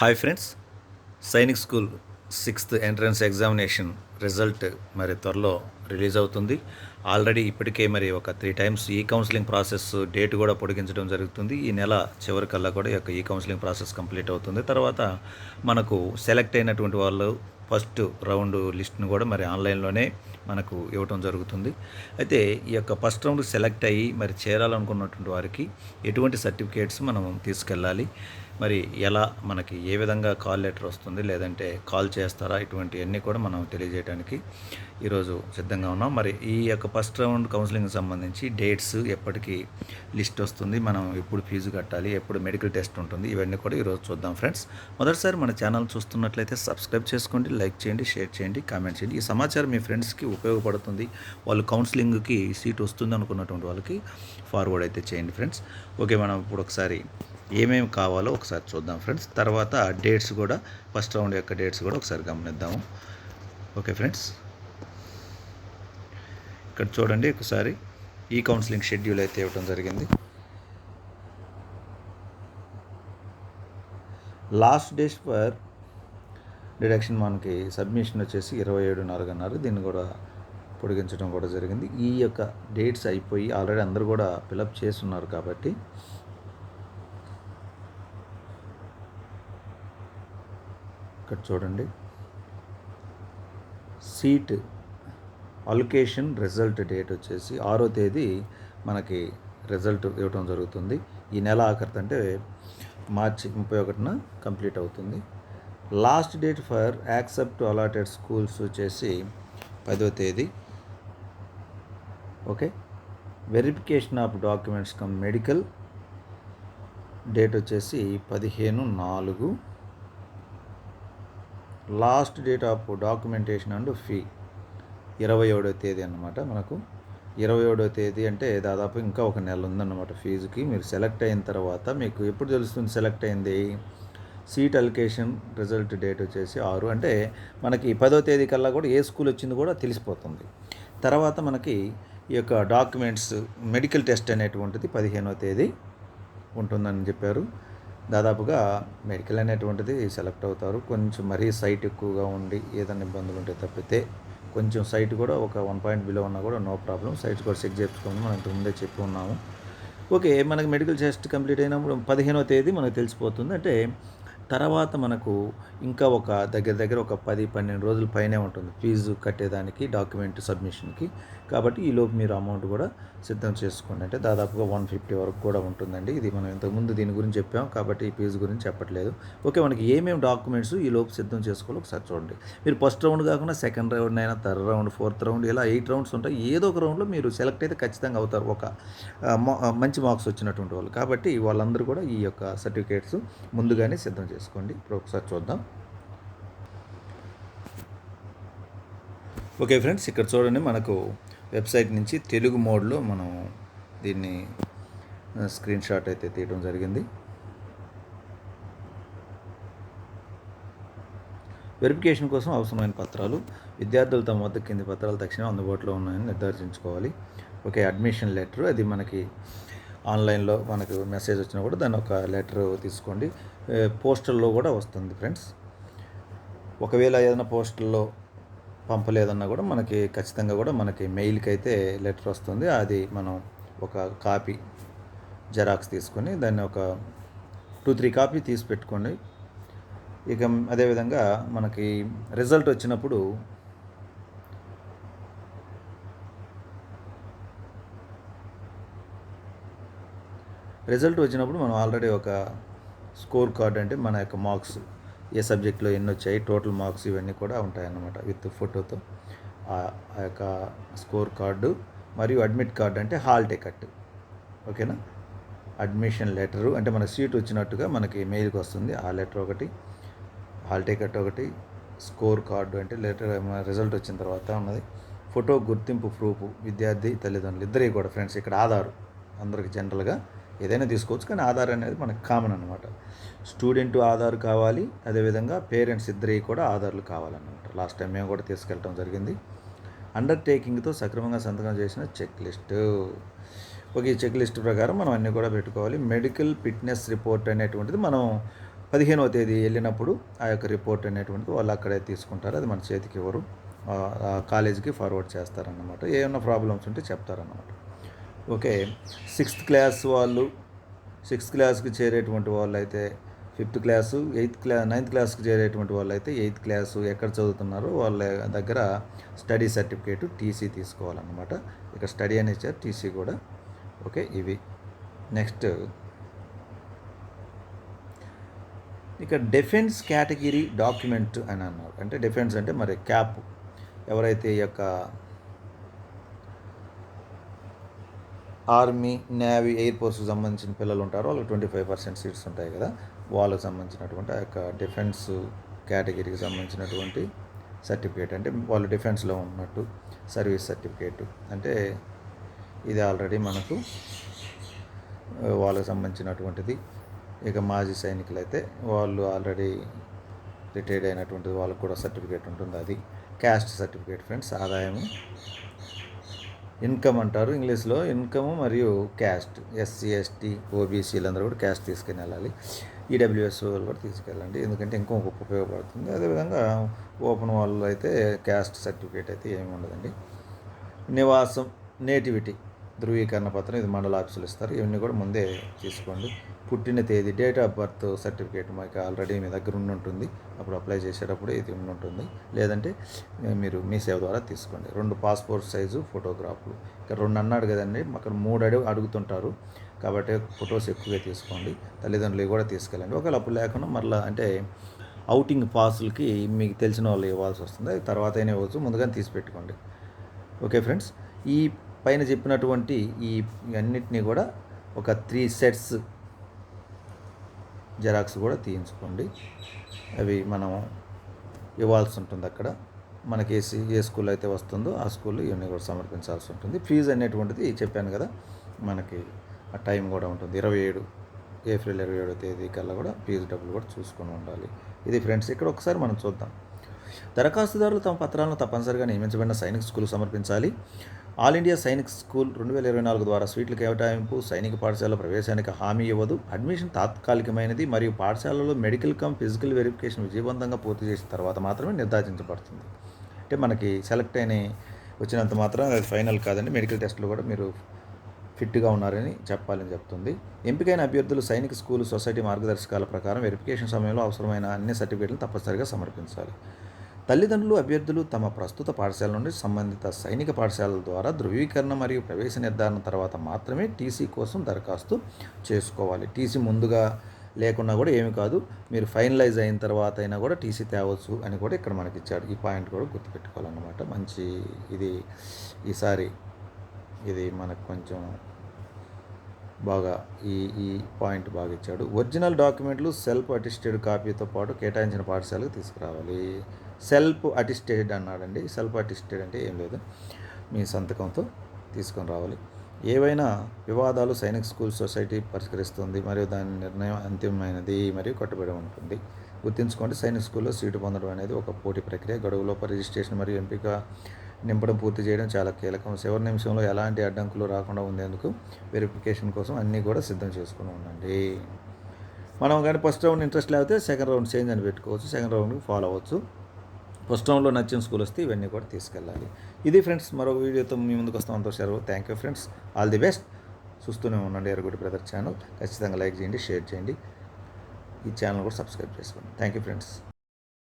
Hi friends. Sainik school sixth entrance examination result మరి త్వరలో release అవుతుంది. ఆల్రెడీ ఇప్పటికే మరి ఒక త్రీ టైమ్స్ ఈ కౌన్సిలింగ్ ప్రాసెస్ డేట్ కూడా పొడిగించడం జరుగుతుంది. ఈ నెల చివరికల్లా కూడా ఈ యొక్క ఈ కౌన్సిలింగ్ ప్రాసెస్ కంప్లీట్ అవుతుంది. తర్వాత మనకు సెలెక్ట్ అయినటువంటి వాళ్ళు ఫస్ట్ రౌండ్ లిస్ట్ను కూడా మరి ఆన్లైన్లోనే మనకు ఇవ్వటం జరుగుతుంది. అయితే ఈ యొక్క ఫస్ట్ రౌండ్ సెలెక్ట్ అయ్యి మరి చేరాలనుకున్నటువంటి వారికి ఎటువంటి సర్టిఫికేట్స్ మనం తీసుకెళ్ళాలి? మరి ఎలా మనకి ఏ విధంగా కాల్ లెటర్ వస్తుంది లేదంటే కాల్ చేస్తారా ఇటువంటివన్నీ కూడా మనం తెలియజేయడానికి ఈరోజు సిద్ధంగా ఉన్నాం. మరి ఈ యొక్క ఫస్ట్ రౌండ్ కౌన్సిలింగ్కి సంబంధించి డేట్స్ ఎప్పటికి లిస్ట్ వస్తుంది మనం ఎప్పుడు ఫీజు కట్టాలి ఎప్పుడు మెడికల్ టెస్ట్ ఉంటుంది ఇవన్నీ కూడా ఈరోజు చూద్దాం ఫ్రెండ్స్. మొదటిసారి మన ఛానల్ చూస్తున్నట్లయితే సబ్స్క్రైబ్ చేసుకోండి లైక్ చేయండి షేర్ చేయండి కామెంట్ చేయండి. ఈ సమాచారం మీ ఫ్రెండ్స్కి ఉపయోగపడుతుంది. వాళ్ళు కౌన్సిలింగ్కి సీట్ వస్తుంది అనుకున్నటువంటి వాళ్ళకి ఫార్వర్డ్ అయితే చేయండి ఫ్రెండ్స్. ఓకే మనం ఇప్పుడు ఒకసారి ఏమేమి కావాలో ఒకసారి చూద్దాం ఫ్రెండ్స్. తర్వాత డేట్స్ కూడా ఫస్ట్ రౌండ్ యొక్క డేట్స్ కూడా ఒకసారి గమనిద్దాము. Okay friends. ఇక్కడ చూడండి ఒకసారి. ఈ కౌన్సిలింగ్ షెడ్యూల్ అయితే ఇవ్వడం జరిగింది. లాస్ట్ డేస్ ఫర్ డిడక్షన్ మనకి సబ్మిషన్ వచ్చేసి ఇరవై ఏడు నాలుగు అన్నారు. దీన్ని కూడా పొడిగించడం కూడా జరిగింది. ఈ యొక్క డేట్స్ అయిపోయి ఆల్రెడీ అందరూ కూడా ఫిలప్ చేస్తున్నారు కాబట్టి ఇక్కడ చూడండి. సీట్ అలొకేషన్ రిజల్ట్ డేట్ వచ్చేసి ఆరో తేదీ మనకి రిజల్ట్ ఇవ్వడం జరుగుతుంది. ఈ నెల ఆఖరితో అంటే మార్చి ముప్పై ఒకటిన కంప్లీట్ అవుతుంది. Last date for accept allotted schools వచ్చేసి పదో తేదీ. Okay verification of documents cum medical date వచ్చేసి పదిహేను నాలుగు. Last date of documentation and fee. ఇరవై ఏడో తేదీ అన్నమాట మనకు. ఇరవై ఏడో తేదీ అంటే దాదాపు ఇంకా ఒక నెల ఉందన్నమాట ఫీజుకి. మీరు సెలెక్ట్ అయిన తర్వాత మీకు ఎప్పుడు తెలుస్తుంది సెలెక్ట్ అయింది? సీట్ అలికేషన్ రిజల్ట్ డేట్ వచ్చేసి ఆరు. అంటే మనకి పదో తేదీ కల్లా కూడా ఏ స్కూల్ వచ్చింది కూడా తెలిసిపోతుంది. తర్వాత మనకి ఈ యొక్క డాక్యుమెంట్స్ మెడికల్ టెస్ట్ అనేటువంటిది పదిహేనో తేదీ ఉంటుందని చెప్పారు. దాదాపుగా మెడికల్ అనేటువంటిది సెలెక్ట్ అవుతారు. కొంచెం మరీ సైట్ ఎక్కువగా ఉండి ఏదైనా ఇబ్బందులు ఉంటే తప్పితే కొంచెం సైట్ కూడా ఒక వన్ పాయింట్ బిలో ఉన్నా కూడా నో ప్రాబ్లం సైట్స్ కూడా చెక్ చేసుకోమని మనం ఇంతకు ముందే చెప్పి ఉన్నాము. ఓకే మనకి మెడికల్ టెస్ట్ కంప్లీట్ అయినప్పుడు పదిహేనో తేదీ మనకు తెలిసిపోతుంది. అంటే తర్వాత మనకు ఇంకా ఒక దగ్గర దగ్గర ఒక పది పన్నెండు రోజుల పైనే ఉంటుంది ఫీజు కట్టేదానికి డాక్యుమెంట్ సబ్మిషన్కి. కాబట్టి ఈలోపు మీరు అమౌంట్ కూడా సిద్ధం చేసుకోండి. అంటే దాదాపుగా వన్ ఫిఫ్టీ వరకు కూడా ఉంటుందండి. ఇది మనం ఇంతకుముందు దీని గురించి చెప్పాం కాబట్టి ఈ ఫీజు గురించి చెప్పట్లేదు. ఓకే మనకి ఏమేమి డాక్యుమెంట్స్ ఈ లోపు సిద్ధం చేసుకోవాలో ఒకసారి చూడండి. మీరు ఫస్ట్ రౌండ్ కాకుండా సెకండ్ రౌండ్ అయినా థర్డ్ రౌండ్ ఫోర్త్ రౌండ్ ఇలా ఎయిట్ రౌండ్స్ ఉంటాయి. ఏదో ఒక రౌండ్లో మీరు సెలెక్ట్ అయితే ఖచ్చితంగా అవుతారు. ఒక మా- మంచి మార్క్స్ వచ్చినటువంటి వాళ్ళు. కాబట్టి వాళ్ళందరూ కూడా ఈ యొక్క సర్టిఫికేట్స్ ముందుగానే సిద్ధం చేస్తారు చేసుకోండి. ఇప్పుడు ఒకసారి చూద్దాం. ఓకే ఫ్రెండ్స్ ఇక్కడ చూడండి మనకు వెబ్సైట్ నుంచి తెలుగు మోడ్లో మనం దీన్ని స్క్రీన్ షాట్ అయితే తీయడం జరిగింది. వెరిఫికేషన్ కోసం అవసరమైన పత్రాలు విద్యార్థులు తమ వద్ద కింది పత్రాలు తక్షణం అందుబాటులో ఉన్నాయని నిర్ధారించుకోవాలి. ఓకే అడ్మిషన్ లెటర్ అది మనకి ఆన్లైన్లో మనకు మెసేజ్ వచ్చినా కూడా దాన్ని ఒక లెటర్ తీసుకోండి. పోస్టల్లో కూడా వస్తుంది ఫ్రెండ్స్. ఒకవేళ ఏదైనా పోస్టల్లో పంపలేదన్నా కూడా మనకి ఖచ్చితంగా కూడా మనకి మెయిల్కి అయితే లెటర్ వస్తుంది. అది మనం ఒక కాపీ జెరాక్స్ తీసుకొని దాన్ని ఒక టూ త్రీ కాపీ తీసి పెట్టుకోండి. ఇక అదేవిధంగా మనకి రిజల్ట్ వచ్చినప్పుడు రిజల్ట్ వచ్చినప్పుడు మనం ఆల్రెడీ ఒక స్కోర్ కార్డ్ అంటే మన యొక్క మార్క్స్ ఏ సబ్జెక్ట్లో ఎన్ని వచ్చాయి టోటల్ మార్క్స్ ఇవన్నీ కూడా ఉంటాయన్నమాట విత్ ఫోటోతో. ఆ ఆ యొక్క స్కోర్ కార్డు మరియు అడ్మిట్ కార్డు అంటే హాల్ టికెట్. ఓకేనా? అడ్మిషన్ లెటరు అంటే మన సీట్ వచ్చినట్టుగా మనకి మెయిల్కి వస్తుంది. ఆ లెటర్ ఒకటి హాల్ టికెట్ ఒకటి స్కోర్ కార్డు అంటే లెటర్ రిజల్ట్ వచ్చిన తర్వాత ఉన్నది. ఫోటో గుర్తింపు ప్రూఫ్ విద్యార్థి తల్లిదండ్రులు ఇద్దరికి కూడా ఫ్రెండ్స్ ఇక్కడ ఆధార్ అందరికి జనరల్గా. ఏదైనా తీసుకోవచ్చు కానీ ఆధార్ అనేది మనకు కామన్ అనమాట స్టూడెంట్ ఆధార్ కావాలి అదేవిధంగా పేరెంట్స్ ఇద్దరికి కూడా ఆధార్లు కావాలన్నమాట. లాస్ట్ టైం మేము కూడా తీసుకెళ్ళటం జరిగింది. అండర్టేకింగ్తో సక్రమంగా సంతకం చేసిన చెక్ లిస్ట్ ఓకే ఈ చెక్ లిస్ట్ ప్రకారం మనం అన్నీ కూడా పెట్టుకోవాలి. మెడికల్ ఫిట్నెస్ రిపోర్ట్ అనేటువంటిది మనం పదిహేనవ తేదీ వెళ్ళినప్పుడు ఆ యొక్క రిపోర్ట్ అనేటువంటిది వాళ్ళు అక్కడే తీసుకుంటారు. అది మన చేతికి ఇవ్వరు కాలేజీకి ఫార్వర్డ్ చేస్తారన్నమాట. ఏమైనా ప్రాబ్లమ్స్ ఉంటే చెప్తారన్నమాట. ఓకే. సిక్స్త్ క్లాస్ వాళ్ళు సిక్స్త్ క్లాస్కి చేరేటువంటి వాళ్ళు అయితే fifth class eighth class ninth క్లాస్కి చేరేటువంటి వాళ్ళు అయితే ఎయిత్ క్లాసు ఎక్కడ చదువుతున్నారో వాళ్ళ దగ్గర స్టడీ సర్టిఫికేట్ టీసీ తీసుకోవాలన్నమాట. ఇక్కడ స్టడీ అని ఇచ్చారు టీసీ కూడా. ఓకే ఇవి. నెక్స్ట్. ఇక డిఫెన్స్ కేటగిరీ డాక్యుమెంట్ అని అన్నారు. అంటే డిఫెన్స్ అంటే మరి క్యాప్. ఎవరైతే ఈ యొక్క ఆర్మీ నేవీ ఎయిర్ ఫోర్స్కి సంబంధించిన పిల్లలు ఉంటారో. వాళ్ళకి ట్వంటీ ఫైవ్ పర్సెంట్ సీట్స్ ఉంటాయి కదా. వాళ్ళకి సంబంధించినటువంటి ఆ యొక్క డిఫెన్స్ కేటగిరీకి సంబంధించినటువంటి సర్టిఫికేట్ అంటే వాళ్ళు డిఫెన్స్లో ఉన్నట్టు సర్వీస్ సర్టిఫికేట్ అంటే ఇది ఆల్రెడీ మనకు వాళ్ళకు వాళ్ళకి సంబంధించినటువంటిది. ఇక మాజీ సైనికులు అయితే వాళ్ళు ఆల్రెడీ రిటైర్డ్ అయినటువంటిది వాళ్ళకు కూడా సర్టిఫికేట్ ఉంటుంది. అది క్యాస్ట్ సర్టిఫికేట్ ఫ్రెండ్స్ ఆదాయము ఇన్కమ్ అంటారు. ఇంగ్లీష్లో ఇన్కమ్ మరియు క్యాస్ట్ ఎస్సీ ఎస్టీ ఓబీసీలందరూ కూడా క్యాస్ట్ తీసుకుని వెళ్ళాలి. ఈడబ్ల్యూఎస్ వాళ్ళు కూడా తీసుకెళ్ళండి. ఎందుకంటే ఇంకా ఉపయోగపడుతుంది. అదేవిధంగా ఓపెన్ వాళ్ళు అయితే క్యాస్ట్ సర్టిఫికేట్ అయితే ఏమి ఉండదండి. నివాసం నేటివిటీ. ధృవీకరణ పత్రం ఇది మండల ఆఫీసులు ఇస్తారు. ఇవన్నీ కూడా ముందే తీసుకోండి. పుట్టిన తేదీ డేట్ ఆఫ్ బర్త్ సర్టిఫికేట్ మాకు ఆల్రెడీ మీ దగ్గర ఉండి ఉంటుంది అప్పుడు అప్లై చేసేటప్పుడు ఇది ఉండి ఉంటుంది లేదంటే మీరు మీ సేవ ద్వారా తీసుకోండి. రెండు పాస్పోర్ట్ సైజు ఫోటోగ్రాఫ్లు ఇక్కడ రెండు అన్నాడు కదండి అక్కడ మూడు అడుగు అడుగుతుంటారు. కాబట్టి ఫొటోస్ ఎక్కువగా తీసుకోండి. తల్లిదండ్రులు కూడా తీసుకెళ్ళండి. ఒకవేళ అప్పుడు లేకుండా మరలా అంటే అవుటింగ్ పాసులకి మీకు తెలిసిన వాళ్ళు ఇవ్వాల్సి వస్తుంది. అది తర్వాత అయినా ఇవ్వచ్చు. ముందుగానే తీసి పెట్టుకోండి. ఓకే ఫ్రెండ్స్ ఈ పైన చెప్పినటువంటి ఈ అన్నిటినీ కూడా ఒక త్రీ సెట్స్ జెరాక్స్ కూడా తీయించుకోండి. అవి మనం ఇవ్వాల్సి ఉంటుంది అక్కడ. మనకి ఏ ఏ స్కూల్ అయితే వస్తుందో ఆ స్కూల్లో ఇవన్నీ కూడా సమర్పించాల్సి ఉంటుంది. ఫీజు అనేటువంటిది చెప్పాను కదా మనకి ఆ టైం కూడా ఉంటుంది. ఇరవై ఏడు ఏప్రిల్ ఇరవై ఏడో తేదీ కల్లా కూడా ఫీజు డబ్బులు కూడా చూసుకొని ఉండాలి. ఇది ఫ్రెండ్స్ ఇక్కడ ఒకసారి మనం చూద్దాం. దరఖాస్తుదారులు తమ పత్రాలను తప్పనిసరిగా నియమించబడిన సైనిక స్కూల్ సమర్పించాలి. ఆల్ ఇండియా సైనిక్ స్కూల్ రెండు వేల ఇరవై నాలుగు ద్వారా సీట్ల కేటాయింపు సైనిక పాఠశాల ప్రవేశానికి హామీ ఇవ్వదు. అడ్మిషన్ తాత్కాలికమైనది మరియు పాఠశాలలో మెడికల్ కమ్ ఫిజికల్ వెరిఫికేషన్ విజయవంతంగా పూర్తి చేసిన తర్వాత మాత్రమే నిర్ధారించబడుతుంది. అంటే మనకి సెలెక్ట్ అయిన వచ్చినంత మాత్రం అది ఫైనల్ కాదండి. మెడికల్ టెస్ట్లు కూడా మీరు ఫిట్గా ఉన్నారని చెప్పాలని చెప్తుంది. ఎంపికైన అభ్యర్థులు సైనిక స్కూల్ సొసైటీ మార్గదర్శకాల ప్రకారం వెరిఫికేషన్ సమయంలో అవసరమైన అన్ని సర్టిఫికేట్లను తప్పనిసరిగా సమర్పించాలి. తల్లిదండ్రులు అభ్యర్థులు తమ ప్రస్తుత పాఠశాల నుండి సంబంధిత సైనిక పాఠశాలల ద్వారా ధృవీకరణ మరియు ప్రవేశ నిర్ధారణ తర్వాత మాత్రమే టీసీ కోసం దరఖాస్తు చేసుకోవాలి. టీసీ ముందుగా లేకున్నా కూడా ఏమి కాదు మీరు ఫైనలైజ్ అయిన తర్వాత అయినా కూడా టీసీ తేవచ్చు అని కూడా ఇక్కడ మనకి ఇచ్చాడు. ఈ పాయింట్ కూడా గుర్తుపెట్టుకోవాలన్నమాట. మంచి ఇది ఈసారి ఇది మనకు కొంచెం బాగా ఈ ఈ పాయింట్ బాగా ఇచ్చాడు. ఒరిజినల్ డాక్యుమెంట్లు సెల్ఫ్ అటిస్టెడ్ కాపీతో పాటు కేటాయించిన పాఠశాలకు తీసుకురావాలి. సెల్ఫ్ అటిస్టెడ్ అన్నాడండి. సెల్ఫ్ అటిస్టెడ్ అంటే ఏం లేదు. మీ సంతకంతో తీసుకొని రావాలి. ఏవైనా వివాదాలు సైనిక్ స్కూల్ సొసైటీ పరిష్కరిస్తుంది మరియు దాని నిర్ణయం అంతిమమైనది మరియు కట్టుబడి ఉంటుంది. గుర్తుంచుకోండి సైనిక్ స్కూల్లో సీటు పొందడం అనేది ఒక పోటీ ప్రక్రియ. గడువులోపు రిజిస్ట్రేషన్ మరియు ఎంపిక నింపడం పూర్తి చేయడం చాలా కీలకం. చివరి నిమిషంలో ఎలాంటి అడ్డంకులు రాకుండా ఉండేందుకు వెరిఫికేషన్ కోసం అన్నీ కూడా సిద్ధం చేసుకుని ఉండండి. మనం కానీ ఫస్ట్ రౌండ్ ఇంట్రెస్ట్ లేకపోతే సెకండ్ రౌండ్ చేంజ్ అని పెట్టుకోవచ్చు. సెకండ్ రౌండ్కి ఫాలో అవ్వచ్చు. ప్రస్తుతంలో నచ్చిన స్కూల్ వస్తే ఇవన్నీ కూడా తీసుకెళ్ళాలి. ఇది ఫ్రెండ్స్ మరో వీడియోతో మీ ముందుకు వస్తాం. అంత thank you friends all the best చూస్తూనే ఉండండి ఎరగుడి బ్రదర్ ఛానల్ ఖచ్చితంగా లైక్ చేయండి షేర్ చేయండి. ఈ ఛానల్ కూడా సబ్స్క్రైబ్ చేసుకోండి. Thank you friends